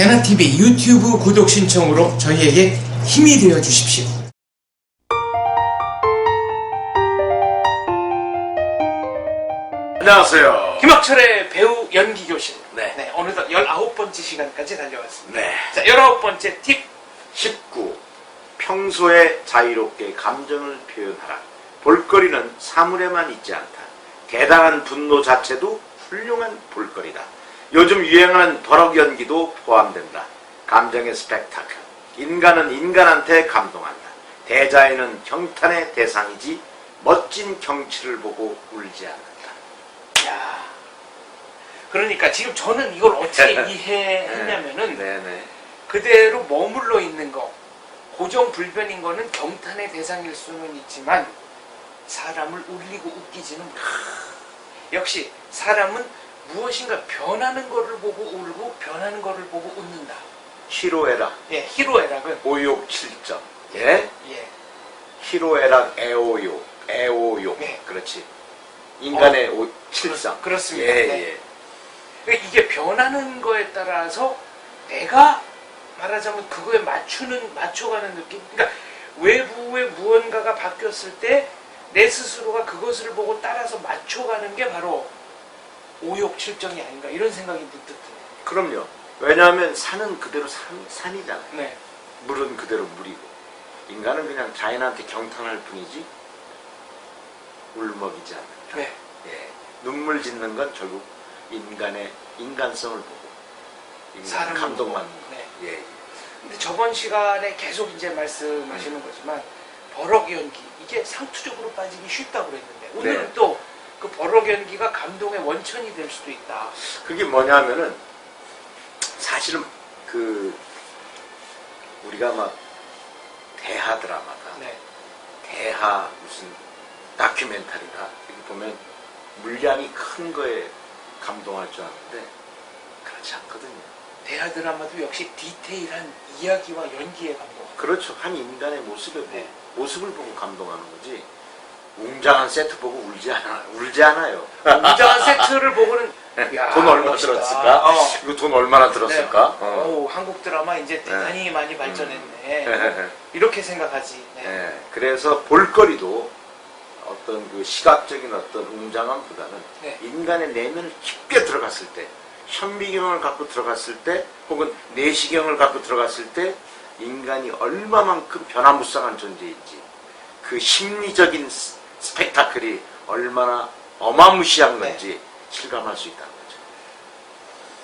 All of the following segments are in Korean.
대나TV 유튜브 구독 신청으로 저희에게 힘이 되어 주십시오. 안녕하세요. 김학철의 배우 연기 교실. 네. 어느덧 19번째 시간까지 달려왔습니다. 네. 자, 19번째 팁. 19. 평소에 자유롭게 감정을 표현하라. 볼거리는 사물에만 있지 않다. 대단한 분노 자체도 훌륭한 볼거리다. 요즘 유행하는 버럭 연기도 포함된다. 감정의 스펙타클. 인간은 인간한테 감동한다. 대자연은 경탄의 대상이지 멋진 경치를 보고 울지 않는다. 야. 그러니까 지금 저는 이걸 어떻게 이해했냐면은 네네. 그대로 머물러 있는 거, 고정 불변인 거는 경탄의 대상일 수는 있지만 사람을 울리고 웃기지는. 역시 사람은 무엇인가 변하는 거를 보고 울고 변하는 거를 보고 웃는다. 히로에락. 예, 히로애락은 5욕 7점. 예? 예, 히로에락 애오요. 애오요. 네. 그렇지. 인간의 오, 7점. 그렇습니다. 예, 네. 예. 그러니까 이게 변하는 거에 따라서 내가 말하자면 그거에 맞추는 맞춰가는 느낌. 그러니까 외부의 무언가가 바뀌었을 때 내 스스로가 그것을 보고 따라서 맞춰가는 게 바로 오욕 칠정이 아닌가 이런 생각이 문득 드네요. 그럼요. 왜냐하면 산은 그대로 산, 산이잖아요. 네, 물은 그대로 물이고. 인간은 그냥 자연한테 경탄할 뿐이지 울먹이지 않는다. 네, 예. 눈물 짓는 건 결국 인간의 인간성을 보고 인간 사람을 감동만 보고. 네. 예, 예. 근데 저번 시간에 계속 이제 말씀하시는 거지만 버럭 연기 이게 상투적으로 빠지기 쉽다고 그랬는데 오늘은 네. 또 그 버럭 연기가 감동의 원천이 될 수도 있다. 그게 뭐냐면은 사실은 그 우리가 막 대하 드라마다 네. 대하 무슨 다큐멘터리다 이렇게 보면 물량이 큰 거에 감동할 줄 아는데 그렇지 않거든요. 대하 드라마도 역시 디테일한 이야기와 연기에 감동. 그렇죠. 한 인간의 모습에 보- 네. 모습을 보고 감동하는 거지. 웅장한 세트 보고 울지 않아 울지 않아요. 웅장한 세트를 보고는 야, 돈 얼마 멋있다. 들었을까? 어. 이거 돈 얼마나 들었을까? 네. 어. 오, 한국 드라마 이제 대단히 많이 발전했네. 음. 이렇게 생각하지. 네. 예, 그래서 볼거리도 어떤 그 시각적인 어떤 웅장함보다는 네. 인간의 내면을 깊게 들어갔을 때, 현미경을 갖고 들어갔을 때, 혹은 내시경을 갖고 들어갔을 때, 인간이 얼마만큼 변화무쌍한 존재인지, 그 심리적인 스- 스펙타클이 얼마나 어마무시한 네. 건지 실감할 수 있다는 거죠.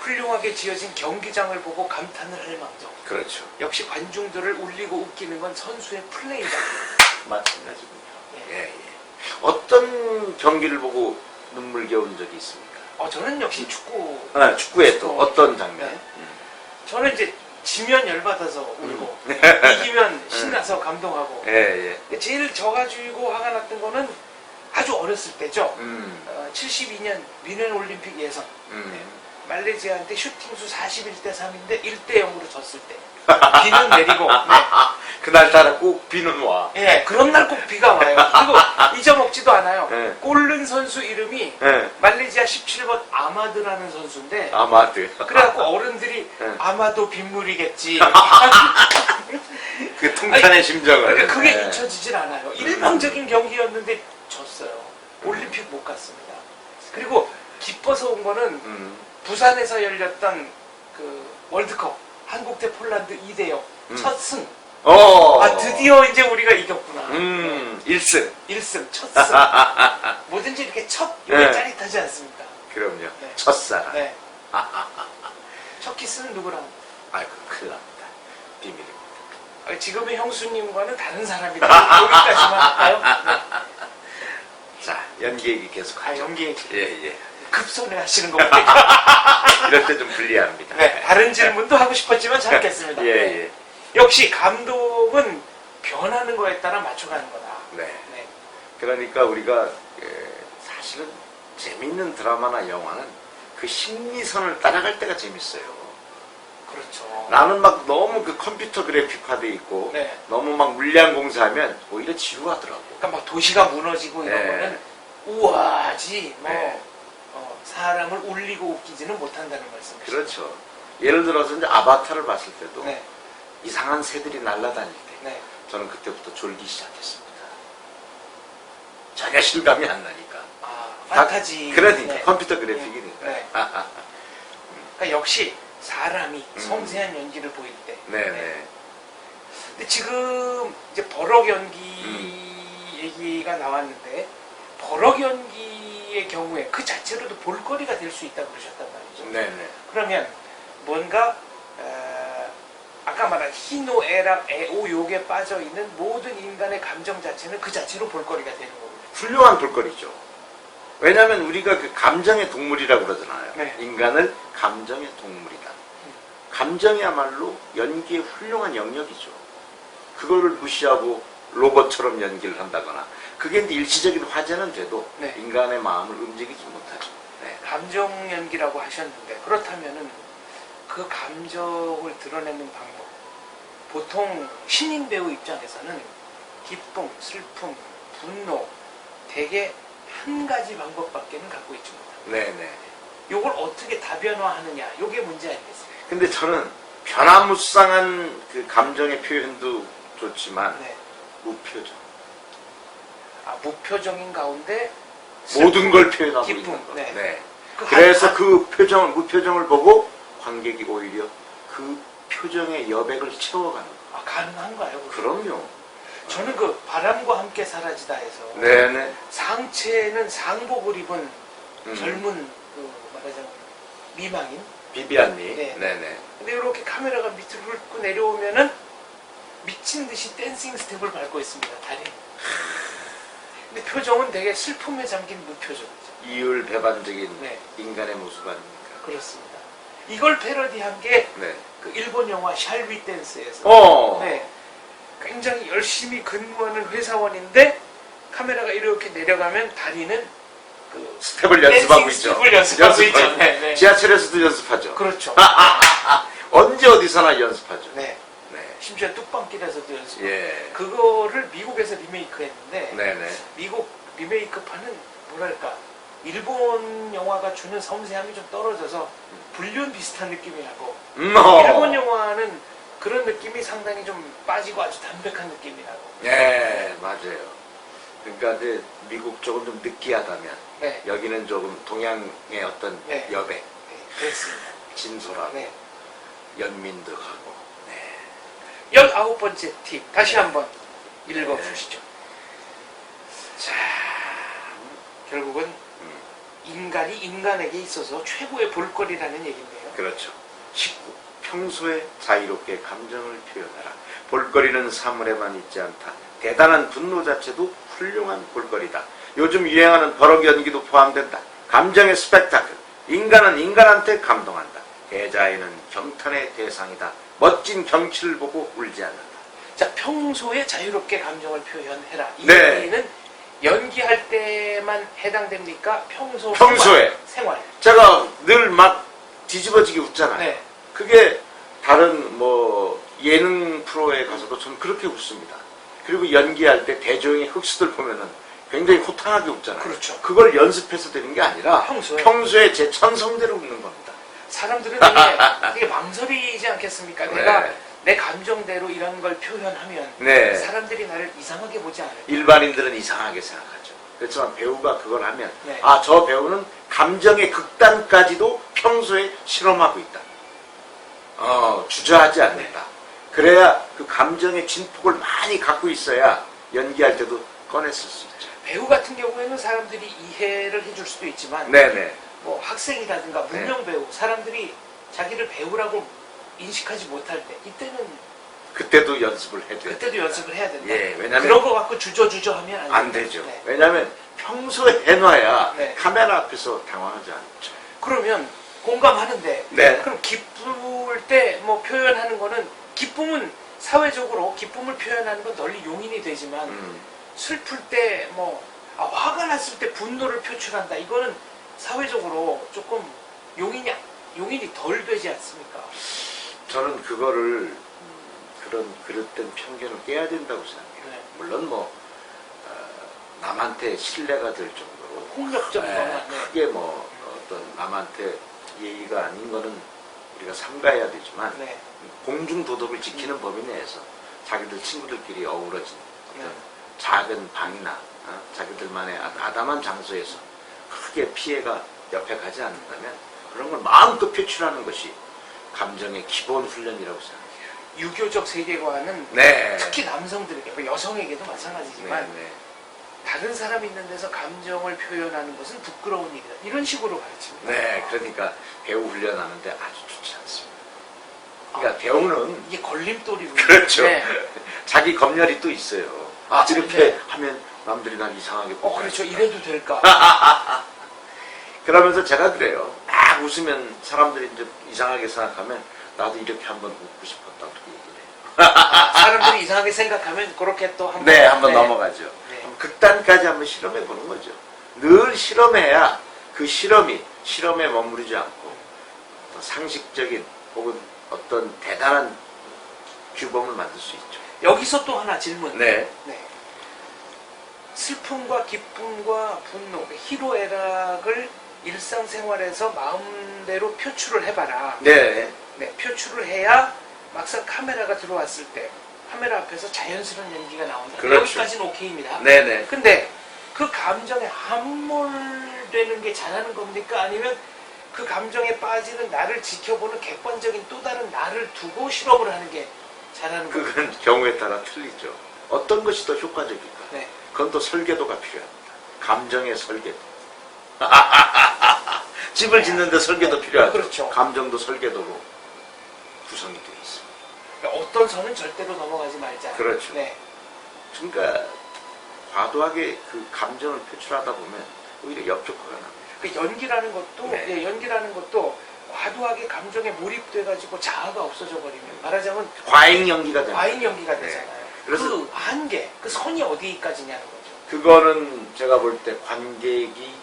훌륭하게 지어진 경기장을 보고 감탄을 할 망정. 그렇죠. 역시 관중들을 울리고 웃기는 건 선수의 플레이다. 마찬가지군요. 예. 예, 예. 어떤 경기를 보고 눈물겨운 적이 있습니까? 어, 저는 역시 축구. 아, 축구에 또. 어떤 장면? 네. 저는 이제 지면 열받아서 울고 음. 이기면 신나서 감동하고 예, 예. 제일 져가지고 화가 났던 거는 아주 어렸을 때죠. 음, 어, 72년 미넨 올림픽 예선 음. 말레이시아한테 슈팅수 41대 3인데 1대 0으로 졌을 때 비는 내리고 네. 그날따라 꼭 비는 와. 예, 그런 날 꼭 비가 와요. 그리고 잊어먹지도 않아요. 네. 골른 선수 이름이 예. 말레이시아 17번 아마드라는 선수인데 아마드. 그래갖고 어른들이 네. 아마도 빗물이겠지. 그 통탄의 심정을. 그러니까 그게 예. 잊혀지질 않아요. 일방적인 경기였는데 졌어요. 올림픽 못 갔습니다. 그리고 기뻐서 온 거는 음, 부산에서 열렸던 그 월드컵 한국 대 폴란드 2대 0 음. 첫 승. 어. 아 드디어 이제 우리가 이겼구나. 음, 1승. 1승 첫 승. 뭐든지 이렇게 첫 이게 네. 짜릿하지 않습니까? 그럼요. 네. 첫사랑. 네. 첫 키스는 누구랑? 아이고, 큰일 납니다. 비밀입니다. 아, 지금의 형수님과는 다른 사람이다. 여기까지만 할까요? 네. 자, 연기 얘기 계속 아, 하죠. 연기 얘기. 예, 예. 급선회 하시는 거 보니까. 이럴 때 좀 불리합니다. 네, 다른 질문도 하고 싶었지만 참겠습니다. 예, 네. 예. 역시 감독은 변하는 거에 따라 맞춰가는 거다. 네. 네. 그러니까 우리가 예, 사실은 재밌는 드라마나 영화는 그 심리선을 따라갈 때가 재밌어요. 그렇죠. 나는 막 너무 그 컴퓨터 그래픽화돼 있고 네. 너무 막 물량 공사하면 오히려 지루하더라고. 그러니까 막 도시가 무너지고 이런 네. 거는 우아하지 뭐 네. 어, 사람을 울리고 웃기지는 못한다는 말씀이시죠. 그렇죠. 예를 들어서 이제 아바타를 봤을 때도 네. 이상한 새들이 날아다닐 때 네. 저는 그때부터 졸기 시작했습니다. 전혀 실감이 안 나니까. 아, 다- 판타지. 그러니까 네. 컴퓨터 그래픽이니까. 네. 그러니까 역시 사람이 음. 섬세한 연기를 보일 때. 네네. 근데 지금 이제 버럭 연기 음. 얘기가 나왔는데 버럭 연기 의 경우에 그 자체로도 볼거리가 될 수 있다고 그러셨단 말이죠. 네네. 그러면 뭔가 어, 아까 말한 희노애락 애오욕에 빠져 있는 모든 인간의 감정 자체는 그 자체로 볼거리가 되는 거거든요. 훌륭한 볼거리죠. 왜냐하면 우리가 그 감정의 동물이라고 그러잖아요. 네. 인간을 감정의 동물이다. 감정이야말로 연기의 훌륭한 영역이죠. 그거를 무시하고 로봇처럼 연기를 한다거나 그게 이제 일시적인 화제는 돼도 네. 인간의 마음을 움직이지 못하죠. 네. 감정 연기라고 하셨는데 그렇다면은 그 감정을 드러내는 방법 보통 신인 배우 입장에서는 기쁨, 슬픔, 분노 대개 한 가지 방법밖에는 갖고 있지 못합니다. 네네. 이걸 어떻게 다변화하느냐 이게 문제 아니겠습니까? 근데 저는 변화무쌍한 그 감정의 표현도 좋지만 네. 무표정. 아, 무표정인 가운데 모든 걸 표현하고 기쁨, 있는 거. 네. 네. 그 그래서 한- 그 표정, 무표정을 보고 관객이 오히려 그 표정의 여백을 채워가는 거. 아, 가능한가요? 그게? 그럼요. 저는 그 바람과 함께 사라지다 해서 네네. 상체는 상복을 입은 음. 젊은 그 말하자면 미망인 비비안님. 네. 네네. 근데 이렇게 카메라가 밑으로 훑고 내려오면은 미친 듯이 댄싱 스텝을 밟고 있습니다 다리 근데 표정은 되게 슬픔에 잠긴 무표정이죠 이율 배반적인 네 인간의 모습 아닙니까? 그렇습니다 이걸 패러디한 게그 네. 일본 영화 샬위 댄스에서 어. 네, 굉장히 열심히 근무하는 회사원인데 카메라가 이렇게 내려가면 다리는 그 스텝을 연습하고 댄싱 있죠. 스텝을 연습하고 있죠. 네, 네. 지하철에서도 연습하죠. 그렇죠. 언제 어디서나 연습하죠. 네, 네. 심지어 뚝방길에서도 연습. 예. 그거를 미국에서 리메이크했는데 네네. 미국 리메이크판은 뭐랄까 일본 영화가 주는 섬세함이 좀 떨어져서 불륜 비슷한 느낌이 나고 음, 어. 일본 영화는 그런 느낌이 상당히 좀 빠지고 아주 담백한 느낌이 나고 예, 맞아요. 그러니까 이제 미국 쪽은 좀 느끼하다면 네, 여기는 조금 동양의 어떤 네. 여백, 네 그렇습니다. 진솔하고 네. 연민득하고. 네. 열아홉 번째 팁 다시 한번 읽어주시죠. 자, 결국은 음, 인간이 인간에게 있어서 최고의 볼거리라는 얘기인데요. 그렇죠. 19. 평소에 자유롭게 감정을 표현하라. 볼거리는 사물에만 있지 않다. 대단한 분노 자체도 훌륭한 볼거리다. 요즘 유행하는 버럭 연기도 포함된다. 감정의 스펙타클. 인간은 인간한테 감동한다. 대자에는 경탄의 대상이다. 멋진 경치를 보고 울지 않는다. 자, 평소에 자유롭게 감정을 표현해라. 이 네. 얘기는 연기할 때만 해당됩니까? 평소 평소에. 생활. 제가 늘 막 뒤집어지게 웃잖아요. 네. 그게 다른 뭐 예능 프로에 가서도 저는 그렇게 웃습니다. 그리고 연기할 때 대조영의 흑수들 보면은 굉장히 호탕하게 웃잖아요. 그렇죠. 걸 연습해서 되는 게 아니라 평소에. 평소에 제 천성대로 웃는 겁니다. 사람들은 되게, 되게 망설이지 않겠습니까? 내가 네. 내 감정대로 이런 걸 표현하면 네. 사람들이 나를 이상하게 보지 않을까? 일반인들은 이상하게 생각하죠. 그렇지만 배우가 그걸 하면 네. 아 저 배우는 감정의 극단까지도 평소에 실험하고 있다. 어 주저하지 않는다. 그래야 그 감정의 진폭을 많이 갖고 있어야 연기할 때도 꺼냈을 수 있죠. 배우 같은 경우에는 사람들이 이해를 해줄 수도 있지만 네네. 뭐 학생이라든가 무명 배우 사람들이 자기를 배우라고 인식하지 못할 때 이때는 그때도 연습을 해줘야 돼. 그때도 연습을 해야 된다. 예, 왜냐면 그런 거 갖고 주저주저 하면 안, 안. 되죠. 네. 왜냐하면 평소에 해놔야 네. 카메라 앞에서 당황하지 않죠. 그러면 공감하는데 네. 그럼 기쁠 때 뭐 표현하는 거는 기쁨은 사회적으로 기쁨을 표현하는 건 널리 용인이 되지만 음, 슬플 때뭐 화가 났을 때 분노를 표출한다 이거는 사회적으로 조금 용인이 용인이 덜 되지 않습니까? 저는 그거를 음, 그런 그릇된 편견을 깨야 된다고 생각해요. 네. 물론 뭐 어, 남한테 신뢰가 될 정도로 네, 거나 네. 크게 뭐 어떤 남한테 예의가 아닌 거는 우리가 삼가해야 되지만 네. 공중 도덕을 지키는 범위 내에서 자기들 친구들끼리 어우러진 어떤 네. 작은 방이나 어, 자기들만의 아- 아담한 장소에서 크게 피해가 옆에 가지 않는다면 그런 걸 마음껏 표출하는 것이 감정의 기본 훈련이라고 생각해요. 유교적 세계관은 네. 특히 남성들에게, 뭐 여성에게도 마찬가지지만 네, 네. 다른 사람 있는 데서 감정을 표현하는 것은 부끄러운 일이다. 이런 식으로 가르칩니다. 네, 그러니까 배우 훈련하는데 아주 좋지 않습니다. 그러니까 배우는 이게 걸림돌이군요. 그렇죠. 네. 자기 검열이 또 있어요. 아, 이렇게 네. 하면 남들이 날 이상하게 어, 그렇죠. 이래도 될까? 그러면서 제가 그래요. 막 웃으면 사람들이 이제 이상하게 생각하면 나도 이렇게 한번 웃고 싶었다 그렇게 얘기를 해요. 사람들이 이상하게 생각하면 그렇게 또 한번 네, 한번 넘어가죠. 네. 극단까지 한번 실험해 보는 거죠. 늘 실험해야 그 실험이 실험에 머무르지 않고 상식적인 혹은 어떤 대단한 규범을 만들 수 있죠. 여기서 또 하나 질문. 네. 네. 슬픔과 기쁨과 분노, 희로애락을 일상생활에서 마음대로 표출을 해봐라. 네. 네, 표출을 해야 막상 카메라가 들어왔을 때 카메라 앞에서 자연스러운 연기가 나온다. 그렇죠. 여기까지는 오케이입니다. 네네. 근데 그 감정에 함몰되는 게 잘하는 겁니까? 아니면 그 감정에 빠지는 나를 지켜보는 객관적인 또 다른 나를 두고 실험을 하는 게 잘하는 겁니까? 그건 경우에 따라 틀리죠. 어떤 것이 더 효과적일까? 네. 그건 또 설계도가 필요합니다. 감정의 설계도. 집을 짓는데 설계도 필요하죠. 그렇죠. 감정도 설계도로 구성이 되어 있습니다. 그러니까 어떤 선은 절대로 넘어가지 말자. 그렇죠. 네. 그러니까 과도하게 그 감정을 표출하다 보면 오히려 역효과가 납니다. 그 연기라는 것도 네. 예, 연기라는 것도 과도하게 감정에 몰입돼 가지고 자아가 없어져 버리면 말하자면 과잉 연기가 됩니다. 과잉 연기가 네. 되잖아요. 그래서 그 한계, 그 선이 어디까지냐는 거죠. 그거는 제가 볼 때 관객이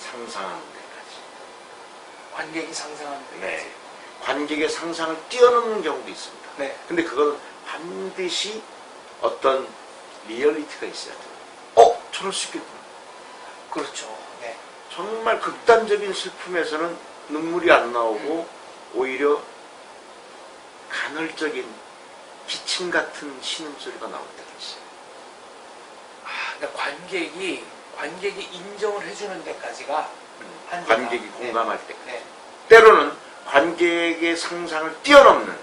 데까지. 관객이 상상하는 데까지. 네. 관객의 상상을 뛰어넘는 경우도 있습니다. 네. 근데 그건 반드시 어떤 리얼리티가 있어야 돼요. 어? 저럴 수 있겠구나. 그렇죠. 네. 정말 극단적인 슬픔에서는 눈물이 안 나오고 오히려 간헐적인 기침 같은 신음소리가 나올 때가 있어요. 아, 그러니까 관객이 관객이 인정을 해주는 데까지가 한계가. 관객이 네. 공감할 때. 네. 때로는 관객의 상상을 뛰어넘는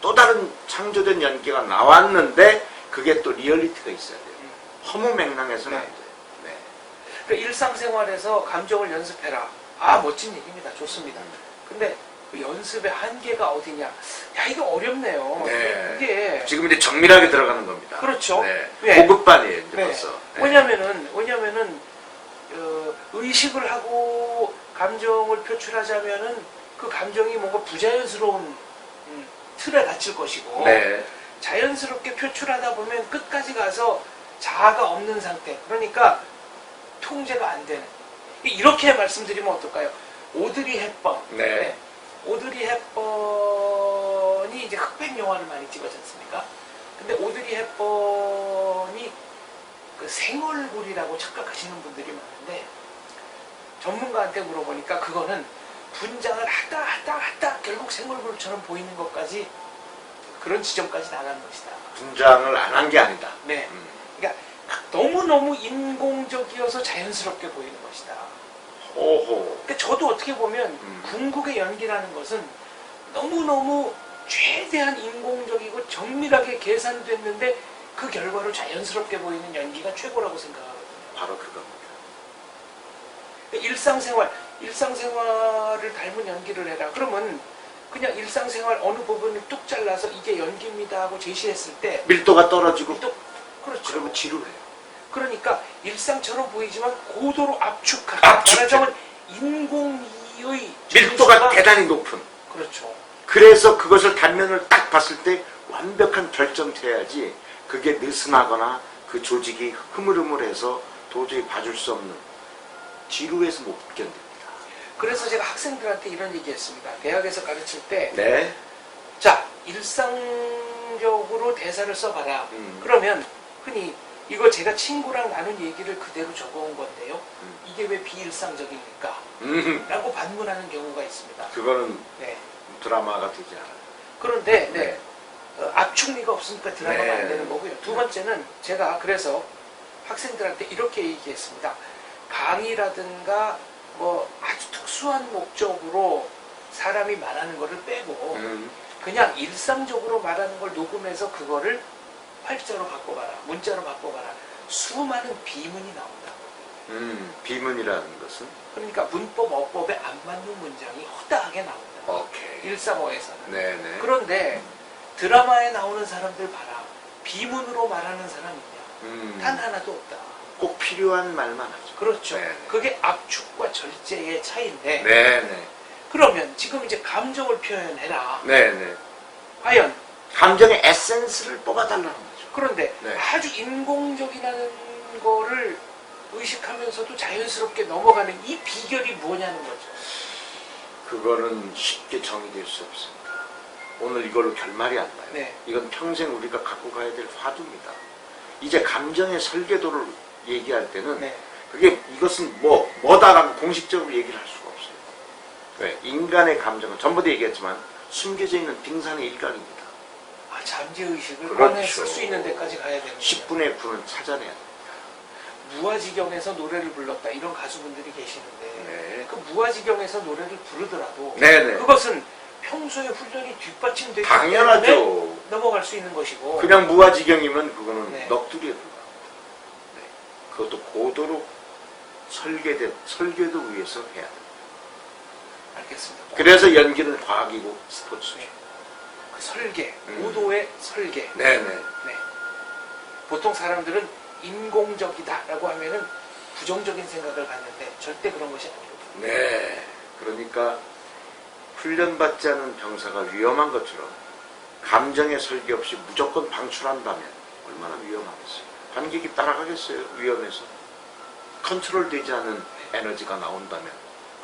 또 다른 창조된 연기가 나왔는데 그게 또 리얼리티가 있어야 돼요. 음. 허무 맹랑해서는 안 네. 돼요. 네. 그러니까 일상생활에서 감정을 연습해라. 아 멋진 얘기입니다. 좋습니다. 근데 그 연습의 한계가 어디냐? 야 이거 어렵네요. 네. 이게 지금 이제 정밀하게 들어가는 겁니다. 그렇죠. 네. 네. 고급반이에요, 이제 네. 벌써. 네. 왜냐면은 왜냐면은 어, 의식을 하고 감정을 표출하자면은 그 감정이 뭔가 부자연스러운 음, 틀에 갇힐 것이고 네. 자연스럽게 표출하다 보면 끝까지 가서 자아가 없는 상태. 그러니까 통제가 안 되는. 이렇게 말씀드리면 어떨까요? 오드리 헵번. 네. 오드리 헵번이 이제 흑백 영화를 많이 찍었지 않습니까? 근데 오드리 헵번이 그 생얼굴이라고 착각하시는 분들이 많은데 전문가한테 물어보니까 그거는 분장을 하다 하다 하다 결국 생얼굴처럼 보이는 것까지 그런 지점까지 나간 것이다. 분장을 안 한 게 아니다. 네. 음. 그러니까 너무너무 인공적이어서 자연스럽게 보이는 것이다. 오호. 그러니까 저도 어떻게 보면 음. 궁극의 연기라는 것은 너무너무 최대한 인공적이고 정밀하게 계산됐는데 그 결과로 자연스럽게 보이는 연기가 최고라고 생각하거든요. 바로 그겁니다. 그러니까 일상생활, 일상생활을 닮은 연기를 해라. 그러면 그냥 일상생활 어느 부분을 뚝 잘라서 이게 연기입니다 하고 제시했을 때 밀도가 떨어지고 또 그렇죠. 그러면 지루해요. 그러니까 일상처럼 보이지만 고도로 압축한 압축. 말하자면 인공위의 밀도가 대단히 높은. 그렇죠. 그래서 그것을 단면을 딱 봤을 때 완벽한 결정돼야지 그게 느슨하거나 그 조직이 흐물흐물해서 도저히 봐줄 수 없는 지루해서 못 견딥니다. 그래서 제가 학생들한테 이런 얘기했습니다. 대학에서 가르칠 때, 네. 자 일상적으로 대사를 써봐라. 음. 그러면 흔히 이거 제가 친구랑 나눈 얘기를 그대로 적어온 건데요. 음. 이게 왜 비일상적입니까? 음, 라고 반문하는 경우가 있습니다. 그거는 네. 드라마가 되지 않아요. 그런데 네. 어, 압축미가 없으니까 드라마가 네. 안 되는 거고요. 두 번째는 제가 그래서 학생들한테 이렇게 얘기했습니다. 강의라든가 뭐 아주 특수한 목적으로 사람이 말하는 거를 빼고 음, 그냥 일상적으로 말하는 걸 녹음해서 그거를 활자로 바꿔봐라. 문자로 바꿔봐라. 수많은 비문이 나온다. 음, 비문이라는 것은 그러니까 문법, 어법에 안 맞는 문장이 허다하게 나온다. 오케이. 일상어에서는. 네네. 그런데 드라마에 나오는 사람들 봐라. 비문으로 말하는 사람 있냐? 음, 단 하나도 없다. 꼭 필요한 말만 하죠. 그렇죠. 네네. 그게 압축과 절제의 차이인데 네네. 그러면 지금 이제 감정을 표현해라. 네네. 과연 감정의 에센스를 뽑아달라는 거죠. 그런데 네. 아주 인공적이라는 거를 의식하면서도 자연스럽게 넘어가는 이 비결이 뭐냐는 거죠. 그거는 쉽게 정의될 수 없습니다. 오늘 이걸로 결말이 안 나요. 네. 이건 평생 우리가 갖고 가야 될 화두입니다. 이제 감정의 설계도를 얘기할 때는 네. 그게 이것은 뭐 뭐다라고 공식적으로 얘기를 할 수가 없어요. 왜? 인간의 감정은 전부터 얘기했지만 숨겨져 있는 빙산의 일각입니다. 아, 잠재 의식을 그렇죠. 꺼내 쓸수 있는 데까지 가야 되는 거죠. 10분의 9는 찾아내야 돼요. 무아지경에서 노래를 불렀다 이런 가수분들이 계시는데 네. 그 무아지경에서 노래를 부르더라도 네네. 그것은 평소에 훈련이 뒷받침되기 때문에 당연하죠. 넘어갈 수 있는 것이고 그냥 무아지경이면 그거는 네. 넋두리에 불과합니다. 네. 그것도 고도로 설계된 설계도 위해서 해야 돼요. 알겠습니다. 그래서 연기는 과학이고 스포츠죠. 네. 그 설계, 음. 고도의 설계. 네네. 네. 보통 사람들은 인공적이다라고 하면은 부정적인 생각을 갖는데 절대 그런 것이 아니거든요. 네. 그러니까 훈련받지 않은 병사가 위험한 것처럼 감정의 설계 없이 무조건 방출한다면 얼마나 위험하겠어요. 관객이 따라가겠어요. 위험해서. 컨트롤 되지 않은 에너지가 나온다면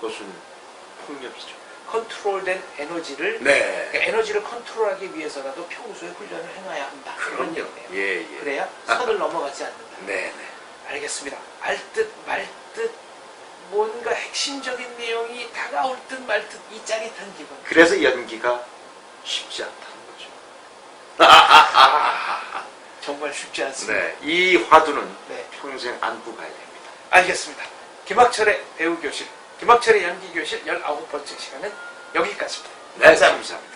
그것은 폭력이죠. 컨트롤된 에너지를 네. 그러니까 에너지를 컨트롤하기 위해서라도 평소에 훈련을 해놔야 한다. 그런. 얘기네요. 예, 예. 그래야 선을 넘어가지 않는다. 네 네. 알겠습니다. 알듯 말듯 뭔가 핵심적인 내용이 다가올 듯 말 듯 이 짜릿한 기분. 그래서 연기가 쉽지 않다는 거죠. 정말 쉽지 않습니다. 네. 이 화두는 네. 평생 안고 가야 됩니다. 알겠습니다. 김학철의 배우교실, 김학철의 연기교실 19번째 시간은 여기까지입니다. 네, 감사합니다.